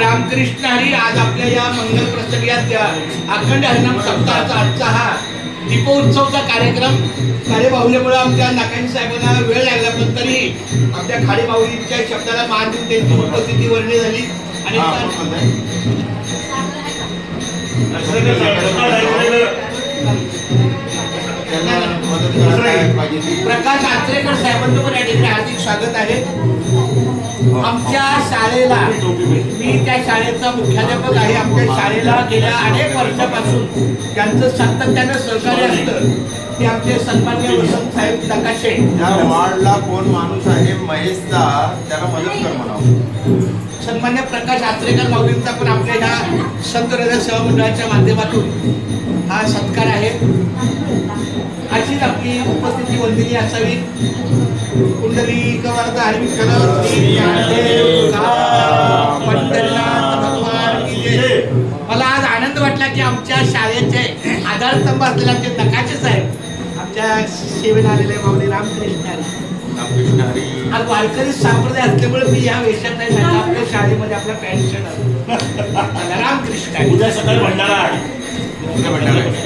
रामकृष्ण हरी आज आपल्या या मंगल प्रसंगात अखंड हरिनाम सप्ताहाचा आजचा हा दीपोत्सवचा कार्यक्रम. खाडे बाहुल्यामुळे आमच्या नाकांनी साहेबांना वेळ लागला पण तरी आमच्या खाडे बाहुलीच्या शब्दाला मान देऊन त्यांची उपस्थिती वर्णी झाली. आणि त्यांना मदत पाहिजे. प्रकाश आचरेकर साहेबांचं पण या ठिकाणी हार्दिक स्वागत आहे. आमच्या शाळेला मी त्या शाळेचा मुख्याध्यापक आहे. आमच्या शाळेला गेल्या अनेक वर्षापासून ज्यांचं सातत्यानं सहकार्य असतं. ते आमचे सन्मान्य वसंत साहेब नकाशे त्या वॉर्डला कोण माणूस आहे महेशचा त्याला मदत कर म्हणावं. सन्मान्य प्रकाश आचरेकर माऊलींचा पण आपल्या ह्या संत हृदय सेवा मंडळाच्या माध्यमातून. हा अशीच आपली उपस्थिती वंदिनी असावी कुंडली कवर्ध तुकाराम, पंढरीनाथ भगवान. मला आज आनंद वाटला की आमच्या शाळेचे आधारस्तंभ असलेले आमचे नकाशे साहेब आमच्या सेवेला आलेले माऊली रामकृष्ण हरी. हरी आज वारकरी संप्रदाय असल्यामुळे मी या वेशात नाही सांगितलं आपल्या शाळेमध्ये आपला पॅन्ट शर्ट रामकृष्ण हरी. उद्या सकाळी भंडारा आहे भेटणार आहे